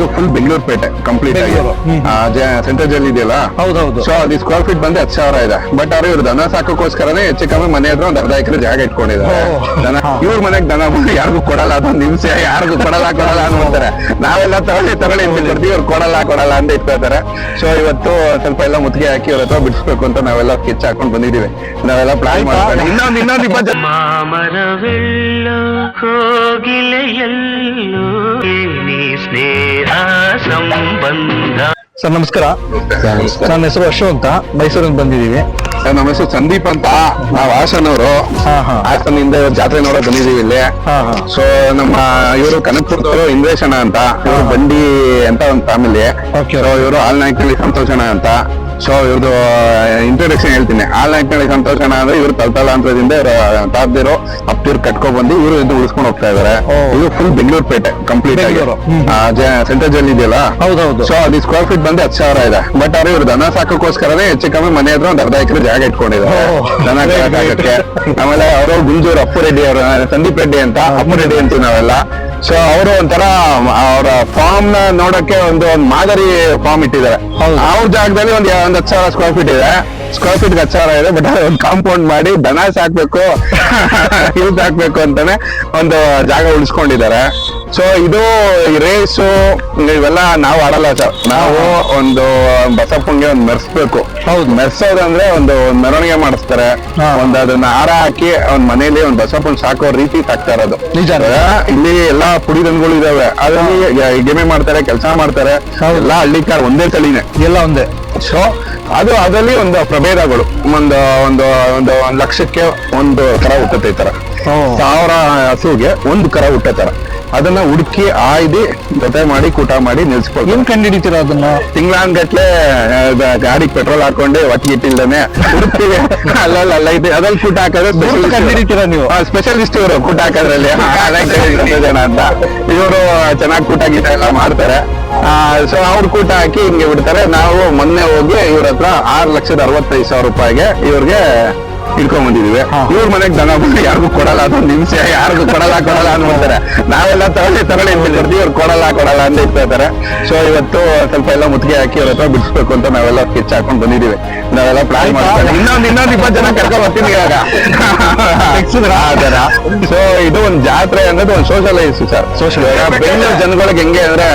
ಇದು ಫುಲ್ ಬೆಂಗಳೂರು ಪೇಟೆ ಕಂಪ್ಲೀಟ್ ಆಗಿ ಬೆಂಗಳೂರು. ಹ್ಮ್. ಸೆಂಟರ್ ಜಲ್ಲಿ ಇದೆಯಲ್ಲ ಹೌದೌದು ಸೊ ಅದು ಸ್ಕ್ವೇರ್ ಫೀಟ್ ಬಂದು ಹತ್ತು ಸಾವಿರ ಇದೆ ಬಟ್ ಅವ್ರು ಇವ್ರು ದನ ಸಾಕೋಕ್ಕೋಸ್ಕರನೇ ಹೆಚ್ಚು ಕಮ್ಮಿ ಮನೆ ಹತ್ರ ಒಂದ್ ಅರ್ಧ ಎಕರೆ ಜಾಗ ಇಟ್ಕೊಂಡಿದ್ದಾರೆ. ದನ. ಇವ್ರ ಮನೆಗ್ ದನ ಬಂದು ಯಾರಿಗೂ ಕೊಡಲ್ಲ ಅದೊಂದು ಹಿಂಸೆ ಯಾರಿಗೂ ಕೊಡಲ್ಲ ಕೊಡಲ್ಲ ಅನ್ಕೊಂತಾರೆ ನಾವೆಲ್ಲ ತಗೊಳ್ಳಿ ತಗೊಳ್ಳಿ ಅಂತ ಕೊಡ್ತೀವಿ ಇವ್ರು ಕೊಡಲ್ಲ ಕೊಡಲ್ಲ ಅಂತ ಇಟ್ಕೋತಾರೆ ಸೊ ಇವತ್ತು ಸ್ವಲ್ಪ ಎಲ್ಲ ಮುತ್ತಿಗೆ ಹಾಕಿ ಅವ್ರ ಹತ್ರ ಬಿಡಿಸ್ಬೇಕು ಅಂತ ನಾವೆಲ್ಲ ಕೆಚ್ಚ ಹಾಕೊಂಡ್ ಬಂದಿದ್ದೀವಿ ನಾವೆಲ್ಲ ಪ್ಲಾನ್? ಮಾಡ್ಕೊಂಡು ಇನ್ನೊಂದು ಇನ್ನೊಂದು ಇಪ್ಪತ್ತು ಮಾಮರವೆಲ್ಲೋ ಕೋಗಿಲೆಯಲ್ಲೋ ಸ್ನೇಹ ಸರ್ ನಮಸ್ಕಾರ. ನನ್ನ ಹೆಸರು ಅಶು ಅಂತ. ಮೈಸೂರಿಂದ ಬಂದಿದ್ದೀವಿ. ಸರ್, ನಮ್ಮ ಹೆಸರು ಸಂದೀಪ್ ಅಂತ. ನಾವು ಹಾಸನ್ ಅವರು ಹಾಸನ ಹಿಂದೆ ಜಾತ್ರೆ ನೋಡಕ್ ಬಂದಿದೀವಿ ಇಲ್ಲಿ. ಸೊ ನಮ್ಮ ಇವರು ಕನಕಪುರದವರು ಇಂದ್ರೇಶನ ಅಂತ. ಇವರು ಬಂಡಿ ಅಂತ ಒಂದು ಫ್ಯಾಮಿಲಿ ಇವರು ಹಾಲ್ನಾಯ್ಕಲ್ಲಿ ಸಂತೋಷಣ ಅಂತ. ಸೊ ಇವ್ರದ್ದು ಇಂಟ್ರೊಡಕ್ಷನ್ ಹೇಳ್ತೀನಿ. ಆ ಲೈಂಕ್ ಅಂದ್ರೆ ಇವ್ರು ತಲ್ತಲಾಂತರದಿಂದ ಇವ್ರ ತಾಪ್ದಿರೋ ಅಪ್ತಿರ್ ಕಟ್ಕೊಂಡ್ ಬಂದು ಇವರು ಇದು ಉಳಿಸ್ಕೊಂಡು ಹೋಗ್ತಾ ಇದಾರೆ. ಇದು ಫುಲ್ ಬೆಂಗಳೂರು ಪೇಟೆ ಕಂಪ್ಲೀಟ್ ಆಗಿ. ಸೆಂಟರ್ ಜಲ್ಲಿ ಇದೆಯಲ್ಲ? ಹೌದೌದು. ಸೊ ಅದು ಸ್ಕ್ವೇರ್ ಫೀಟ್ ಬಂದು ಹತ್ತು ಸಾವಿರ ಇದೆ. ಬಟ್ ಅವ್ರು ಇವ್ರು ದನ ಸಾಕೋಸ್ಕರವೇ ಹೆಚ್ಚು ಕಮ್ಮಿ ಮನೆ ಹತ್ರ ಒಂದ್ ಅರ್ಧ ಎಕರೆ ಜಾಗ ಇಟ್ಕೊಂಡಿದ್ದಾರೆ. ದನ ಆಮೇಲೆ ಅವರು ಗುಂಜೂರು ಅಪ್ಪು ರೆಡ್ಡಿ ಅವರು ಸಂದೀಪ್ ರೆಡ್ಡಿ ಅಂತ ಅಪ್ಪು ರೆಡ್ಡಿ ಅಂತೀವಿ ನಾವೆಲ್ಲ. ಸೊ ಅವರು ಒಂಥರ ಅವರ ಫಾರ್ಮ್ನ ನೋಡಕ್ಕೆ ಒಂದು ಒಂದು ಮಾದರಿ ಫಾರ್ಮ್ ಇಟ್ಟಿದ್ದಾರೆ. ಅವ್ರ ಜಾಗದಲ್ಲಿ ಒಂದ್ ಒಂದ್ ಹತ್ತು ಸಾವಿರ ಸ್ಕ್ವೇರ್ ಫೀಟ್ ಇದೆ. ಸ್ಕ್ವೇರ್ ಫೀಟ್ ಹತ್ತು ಸಾವಿರ ಇದೆ ಬಟ್ ಒಂದು ಕಾಂಪೌಂಡ್ ಮಾಡಿ ದನ ಸಾಕ್ಬೇಕು ಯೂಸ್ ಸಾಕ್ಬೇಕು ಅಂತಾನೆ ಒಂದು ಜಾಗ ಉಳಿಸ್ಕೊಂಡಿದ್ದಾರೆ. ಸೊ ಇದು ರೇಸು ಇವೆಲ್ಲ ನಾವು ಆಡಲ್ಲ ಸರ್ ನಾವು ಒಂದು ಬಸಪ್ಪಂಗೆ ಒಂದು ಮೆರೆಸ್ಬೇಕು. ಹೌದು. ಮೆರ್ಸೋದಂದ್ರೆ ಒಂದು ಒಂದ್ ಮೆರವಣಿಗೆ ಮಾಡಿಸ್ತಾರೆ. ಒಂದು ಅದನ್ನ ಹಾರ ಹಾಕಿ ಒಂದು ಮನೇಲಿ ಒಂದು ಬಸಪ್ಪನ್ ಸಾಕೋ ರೀತಿ ಸಾಕ್ತಾ ಇರೋದು. ನಿಜಾನೇ. ಇಲ್ಲಿ ಎಲ್ಲಾ ಪುಡಿ ದನಗಳು ಇದಾವೆ. ಅದರಲ್ಲಿ ಗೆಮೆ ಮಾಡ್ತಾರೆ ಕೆಲಸ ಮಾಡ್ತಾರೆ. ಎಲ್ಲಾ ಹಳ್ಳಿ ಕಾರ್ ಒಂದೇ ತಳಿನೇ. ಎಲ್ಲ ಒಂದೇ. ಸೊ ಅದು ಅದರಲ್ಲಿ ಒಂದು ಪ್ರಭೇದಗಳು. ಒಂದು ಒಂದು ಒಂದು ಲಕ್ಷಕ್ಕೆ ಒಂದು ಕರ ಹುಟ್ಟತೈತರ ಈ ತರ. ಸಾವಿರ ಹಸುಗೆ ಒಂದು ಕರ ಹುಟ್ಟೋ ತರ. ಅದನ್ನ ಹುಡುಕಿ ಆಯ್ದು ಜೊತೆ ಮಾಡಿ ಕೂಟ ಮಾಡಿ ನಿಲ್ಸ್ಕೊಳ್ತೀವಿ ಏನ್ ಕಂಡಿಡಿತೀರ ಅದನ್ನ? ತಿಂಗಳಾನ್ಗಟ್ಲೆ ಗಾಡಿಗೆ ಪೆಟ್ರೋಲ್ ಹಾಕೊಂಡು ಒಟ್ಟಿಗೆ ಇಟ್ಟಿಲ್ದೇನೆ ಹುಡುಕ್ತೀವಿ. ಅಲ್ಲಲ್ಲ ಅಲ್ಲ ಇದೆ ಅದ್ರಲ್ಲಿ ಕೂಟ ಹಾಕೋದ್ರೆ ಗುರುತು ಕಂಡಿಡಿತೀರಾ ನೀವು? ಸ್ಪೆಷಲಿಸ್ಟ್ ಇವರು ಕೂಟ ಹಾಕೋದ್ರಲ್ಲಿ. ಜನ ಅಂತ. ಇವರು ಚೆನ್ನಾಗಿ ಕೂಟ ಗೀಟ ಎಲ್ಲ ಮಾಡ್ತಾರೆ. ಸೊ ಅವ್ರ ಕೂಟ ಹಾಕಿ ಹಿಂಗೆ ಬಿಡ್ತಾರೆ. ನಾವು ಮೊನ್ನೆ ಹೋಗಿ ಇವ್ರ ಹತ್ರ ಆರು ಲಕ್ಷದ ಅರವತ್ತೈದು ಸಾವಿರ ರೂಪಾಯಿಗೆ ಇವ್ರಿಗೆ ಇಟ್ಕೊಂಡ್ ಬಂದಿದೀವಿ. ಇವ್ರ ಮನೆಗ್ ದನ ಬಂದು ಯಾರಿಗೂ ಕೊಡಲ್ಲ ಅದೊಂದು ಹಿಂಸೆ ಯಾರಿಗೂ ಕೊಡಲ್ಲ ಕೊಡಲ್ಲ ಅನ್ಬಿಡ್ತಾರೆ ನಾವೆಲ್ಲ ತಗೊಳ್ಳಿ ತಗೊಳ್ಳಿ ಅಂತ ಕೊಡ್ತೀವಿ ಇವ್ರು ಕೊಡಲ್ಲ ಕೊಡಲ್ಲ ಅಂತ ಇರ್ತಾರೆ ಸೊ ಇವತ್ತು ಸ್ವಲ್ಪ ಎಲ್ಲ ಮುತ್ತಿಗೆ ಹಾಕಿ ಅವ್ರ ಹತ್ರ ಬಿಡಿಸ್ಬೇಕು ಅಂತ ನಾವೆಲ್ಲ ಸ್ಕೆಚ್ ಹಾಕೊಂಡ್ ಬಂದಿದೀವಿ ನಾವೆಲ್ಲ ಪ್ಲಾನ್ ಮಾಡ್ತಾರೆ ಇನ್ನೊಂದ್ ಇನ್ನೊಂದು ಇನ್ನೊಂದು ಇಪ್ಪತ್ತು ಜನ ಕರ್ಕೊಂಡ್ ಬರ್ತೀನಿ ಇವಾಗ. ಸೊ ಇದು ಒಂದು ಜಾತ್ರೆ ಅನ್ನೋದು ಒಂದು ಸೋಷಲೈಸ್ ಸರ್ ಸೋಷಲ್ ಬೆಂಗಳೂರು ಜನಗಳಿಗೆ ಹೆಂಗೆ ಅಂದ್ರೆ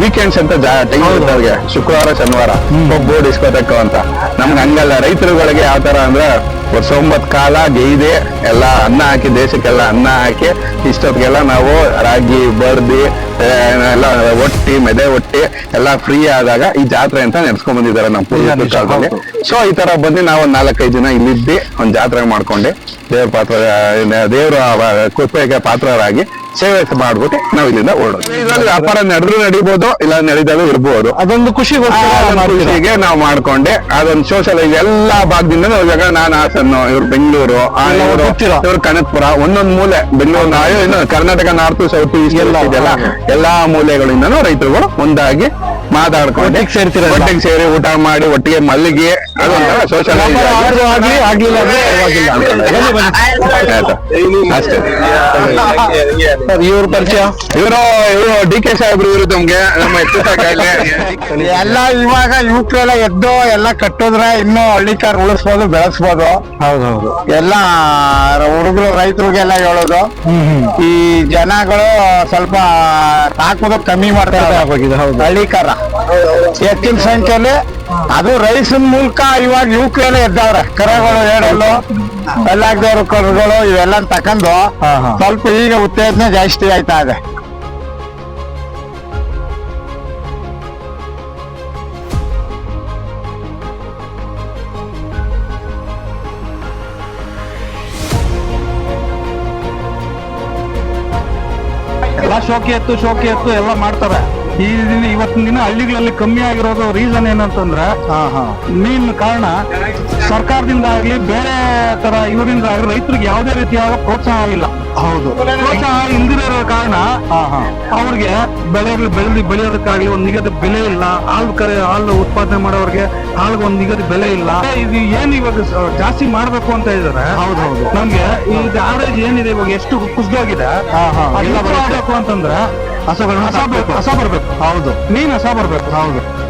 ವೀಕೆಂಡ್ಸ್ ಅಂತ ಟೈಮ್ ಅವ್ರಿಗೆ ಶುಕ್ರವಾರ ಶನಿವಾರ. ಬೋರ್ಡ್ ಡಿಸ್ಕೋತಕ್ಕ ಅಂತ. ನಮ್ಗೆ ಹಂಗಲ್ಲ. ರೈತರುಗಳಿಗೆ ಯಾವ ತರ ಅಂದ್ರೆ ವರ್ಷ ಒಂಬತ್ತು ಕಾಲ ಗೈದೆ ಎಲ್ಲ ಅನ್ನ ಹಾಕಿ ದೇಶಕ್ಕೆಲ್ಲ ಅನ್ನ ಹಾಕಿ ಇಷ್ಟೊತ್ತಿಗೆಲ್ಲ ನಾವು ರಾಗಿ ಬರ್ದಿ ಎಲ್ಲ ಒಟ್ಟಿ ಮೆದೆ ಒಟ್ಟಿ ಎಲ್ಲ ಫ್ರೀ ಆದಾಗ ಈ ಜಾತ್ರೆ ಅಂತ ನೆಡ್ಸ್ಕೊಂಡ್ ಬಂದಿದ್ದಾರೆ ನಮ್ಮ ಪೂರ್ವಜರ ನಿಜ, ಕಾಲದಲ್ಲಿ. ಸೊ ಈ ತರ ಬಂದು ನಾವು ಒಂದ್ ನಾಲ್ಕೈದು ದಿನ ಇಲ್ಲಿದ್ದಿ ಒಂದ್ ಜಾತ್ರೆ ಮಾಡ್ಕೊಂಡು. ದೇವ್ರ ಪಾತ್ರ ದೇವರ ಕೃಪೆಗೆ ಪಾತ್ರರಾಗಿ. ಸೇವೆ ಮಾಡ್ಬಿಟ್ಟು ನಾವು ಇಲ್ಲಿಂದ ಓಡೋದು ಇದ್ರಲ್ಲಿ ವ್ಯಾಪಾರ ನಡೆದ್ರು ನಡಿಬೋದು ಇಲ್ಲ ನಡೀತಾ ಇರ್ಬೋದು. ಅದೊಂದು ಖುಷಿಗೆ ನಾವು ಮಾಡ್ಕೊಂಡೆ. ಅದೊಂದು ಸೋಷಲ್ ಎಲ್ಲಾ ಭಾಗದಿಂದ ನಾವು ಇವಾಗ ನಾನು ಹಾಸನ್ನು ಇವ್ರು ಬೆಂಗಳೂರು ಇವ್ರು? ಇವ್ರು ಕನಕಪುರ ಒಂದೊಂದ್ ಮೂಲೆ. ಬೆಂಗಳೂರು ಇನ್ನು ಕರ್ನಾಟಕ ನಾರ್ತ್ ಸೌತ್ ಈಸ್ಟ್ ಎಲ್ಲ, ಇದೆಲ್ಲ ಎಲ್ಲಾ ಮೂಲೆಗಳಿಂದನೂ ರೈತರುಗಳು ಒಂದಾಗಿ ಮಾತಾಡ್ಕೊಂಡು. ಸೇರ್ತೀರ ಒಟ್ಟಿಗೆ ಸೇರಿ ಊಟ ಮಾಡಿ ಒಟ್ಟಿಗೆ ಮಲ್ಲಿಗೆ ಅಷ್ಟೇ. ಸರ್ ಇವ್ರ ಪರಿಚಯ? ಇವರು ಇವರು ಡಿ ಕೆ ಸಾಹೇಬ್ರು ಇವರು ತಮ್ಗೆ. ನಮ್ಮ ಎಲ್ಲ ಇವಾಗ ಯುವಕರೆಲ್ಲ ಎದ್ದು ಎಲ್ಲ ಕಟ್ಟಿದ್ರೆ ಇನ್ನು ಹಳ್ಳಿಕಾರ್ ಉಳಿಸ್ಬೋದು ಬೆಳೆಸ್ಬೋದು. ಹೌದೌದು. ಎಲ್ಲ ಹುಡುಗರು ರೈತರಿಗೆಲ್ಲ ಹೇಳೋದು. ಈ ಜನಗಳು ಸ್ವಲ್ಪ ಸಾಕೋದು ಕಮ್ಮಿ ಮಾಡ್ತಾರೆ ಹಳ್ಳಿ ಕಾರ. ಹೆಚ್ಚಿನ ಸಂಖ್ಯೆಯಲ್ಲಿ ಅದು ರೈಸಿನ ಮೂಲಕ ಇವಾಗ ಯುವಕರೆಲ್ಲ ಎದ್ದವ್ರೆ ಕರೆಗಳು ಹೇಳಲು ಎಲ್ಲಾಗ್ದವ್ರು ಕರುಗಳು ಇವೆಲ್ಲ ತಕೊಂಡು. ಸ್ವಲ್ಪ ಈಗ ಉತ್ತೇಜನ ಜಾಸ್ತಿ ಆಯ್ತಾ ಇದೆ. ಎಲ್ಲ ಶೋಕಿ ಎತ್ತು ಶೋಕಿ ಎತ್ತು ಎಲ್ಲ ಮಾಡ್ತಾರೆ. ಈ ದಿನ ಇವತ್ತಿನ ದಿನ ಹಳ್ಳಿಗಳಲ್ಲಿ ಕಮ್ಮಿ ಆಗಿರೋದು ರೀಸನ್ ಏನಂತಂದ್ರೆ ಹಾ ಹಾ. ಮೇನ್ ಕಾರಣ ಸರ್ಕಾರದಿಂದ ಆಗ್ಲಿ ಬೇರೆ ತರ ಇವರಿಂದ ಆಗ್ಲಿ ರೈತರಿಗೆ ಯಾವುದೇ ರೀತಿಯಾದ ಪ್ರೋತ್ಸಾಹ ಇಲ್ಲ. ಹೌದು. ಪ್ರೋತ್ಸಾಹ ಇಲ್ದಿರೋ ಕಾರಣ ಅವ್ರಿಗೆ ಬೆಳೆ ಬೆಳೆದು ಬೆಳೆಯೋದಕ್ಕಾಗ್ಲಿ ಒಂದು ನಿಗದಿ ಬೆಲೆ ಇಲ್ಲ ಹಾಲು ಕರೆ ಹಾಲು ಉತ್ಪಾದನೆ ಮಾಡೋರಿಗೆ ಹಾಲ್ಗೆ ಒಂದು ನಿಗದಿ ಬೆಲೆ ಇಲ್ಲ. ಇದು ಏನ್ ಇವಾಗ ಜಾಸ್ತಿ ಮಾಡ್ಬೇಕು ಅಂತ ಇದಾರೆ ಹೌದೌದು. ನಮ್ಗೆ ಈ ಆವರೇಜ್ ಏನಿದೆ ಇವಾಗ ಎಷ್ಟು ಕುಸಿದೋಗಿದೆ. ಆಗ್ಬೇಕು ಅಂತಂದ್ರೆ ಹಸಗಳನ್ನ ಹಸ ಬರ್ಬೇಕು. ಹಸ ಬರ್ಬೇಕು. ಹೌದು. ನೀನು ಹಸ ಬರ್ಬೇಕು. ಹೌದು.